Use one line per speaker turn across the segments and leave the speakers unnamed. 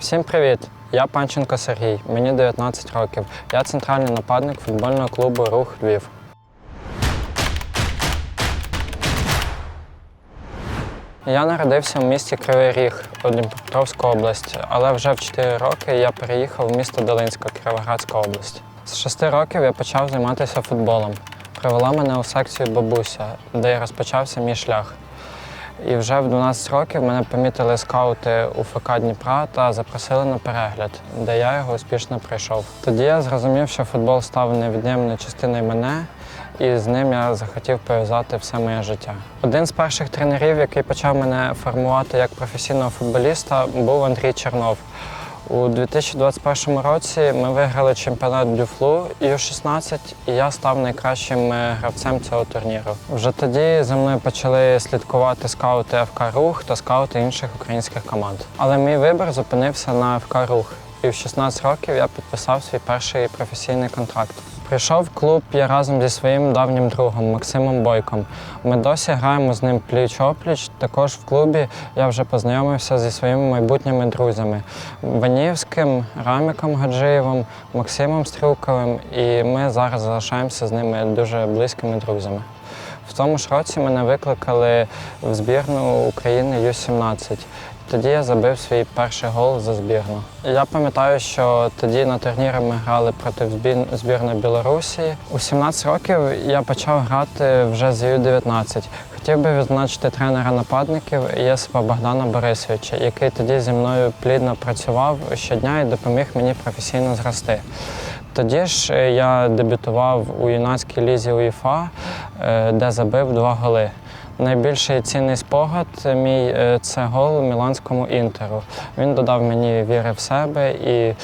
Всім привіт! Я Панченко Сергій, мені 19 років. Я центральний нападник футбольного клубу Рух Львів. Я народився в місті Кривий Ріг, у Дніпропетровська область, але вже в 4 роки я переїхав в місто Долинська, Кіровоградська область. З 6 років я почав займатися футболом. Привела мене у секцію бабуся, де і розпочався мій шлях. І вже в 12 років мене помітили скаути у ФК Дніпра та запросили на перегляд, де я його успішно пройшов. Тоді я зрозумів, що футбол став невід'ємною частиною мене, і з ним я захотів пов'язати все моє життя. Один з перших тренерів, який почав мене формувати як професійного футболіста, був Андрій Чернов. У 2021 році ми виграли чемпіонат Дюфлу Ю-16, і я став найкращим е, гравцем цього турніру. Вже тоді за мною почали слідкувати скаути ФК Рух та скаути інших українських команд. Але мій вибір зупинився на ФК Рух. І в 16 років я підписав свій перший професійний контракт. Прийшов в клуб я разом зі своїм давнім другом Максимом Бойком. Ми досі граємо з ним пліч-опліч. Також в клубі я вже познайомився зі своїми майбутніми друзями Ванівським, Раміком Гаджиєвим, Максимом Стрілковим, і ми зараз залишаємося з ними дуже близькими друзями. В тому ж році мене викликали в збірну України Ю-17. Тоді я забив свій перший гол за збірну. Я пам'ятаю, що тоді на турнірі ми грали проти збірної Білорусі. У 17 років я почав грати вже з Ю-19. Хотів би відзначити тренера нападників Єсипа Богдана Борисовича, який тоді зі мною плідно працював щодня і допоміг мені професійно зрости. Тоді ж е, я дебютував у юнацькій лізі УЄФА, е, де забив два голи. Найбільший цінний спогад мій е, це гол Міланському інтеру. Він додав мені віри в себе і,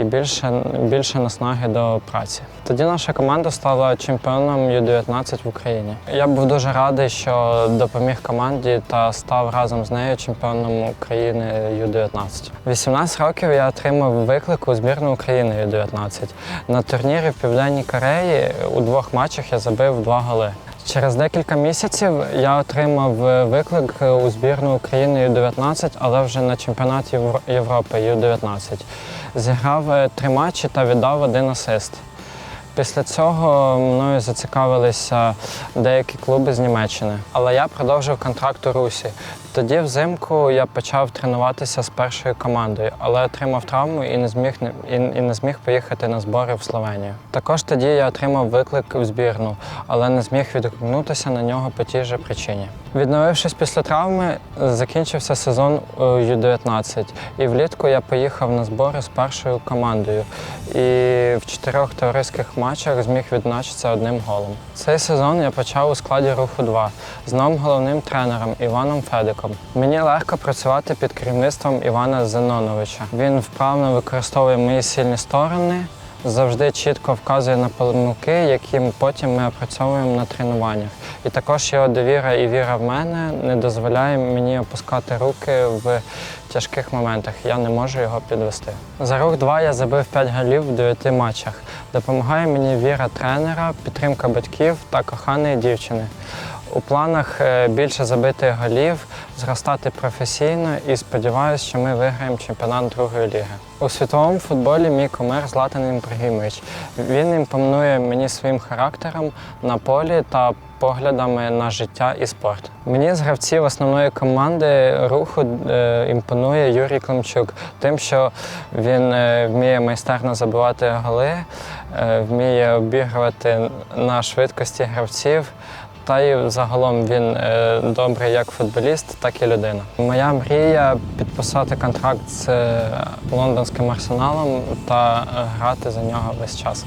і більше, більше наснаги до праці. Тоді наша команда стала чемпіоном Ю-19 в Україні. Я був дуже радий, що допоміг команді та став разом з нею чемпіоном України Ю-19. 18 років я отримав виклик у збірну України Ю-19. На турнірі в Південній Кореї у двох матчах я забив два голи. Через декілька місяців я отримав е, виклик у збірну України Ю-19, але вже на чемпіонат Європи Ю-19. Зіграв е, три матчі та віддав один асист. Після цього мною зацікавилися деякі клуби з Німеччини, але я продовжив контракт у Русі. Тоді взимку я почав тренуватися з першою командою, але отримав травму і не зміг і, і не зміг поїхати на збори в Словенію. Також тоді я отримав виклик в збірну, але не зміг відгукнутися на нього по тій же причині. Відновившись після травми, закінчився сезон у Ю-19, і влітку я поїхав на збори з першою командою. І в чотирьох товариських матчах зміг відзначитися одним голом. Цей сезон я почав у складі руху 2 з новим головним тренером Іваном Федиком. Мені легко працювати під керівництвом Івана Зеноновича. Він вправно використовує мої сильні сторони, завжди чітко вказує на помилки, які потім ми опрацьовуємо на тренуваннях. І також його довіра і віра в мене не дозволяє мені опускати руки в тяжких моментах. Я не можу його підвести. За рух 2 я забив 5 голів в 9 матчах. Допомагає мені віра тренера, підтримка батьків та коханої дівчини. У планах е, більше забити голів, зростати професійно і сподіваюся, що ми виграємо чемпіонат другої ліги. У світовому футболі мій кумир Златан Ібрагімович. Він імпонує мені своїм характером на полі та поглядами на життя і спорт. Мені з гравців основної команди руху е, імпонує Юрій Климчук, тим, що він е, вміє майстерно забивати голи, е, вміє обігрувати на швидкості гравців. Та й загалом він е, добрий як футболіст, так і людина. Моя мрія підписати контракт з е, лондонським арсеналом та е, грати за нього весь час.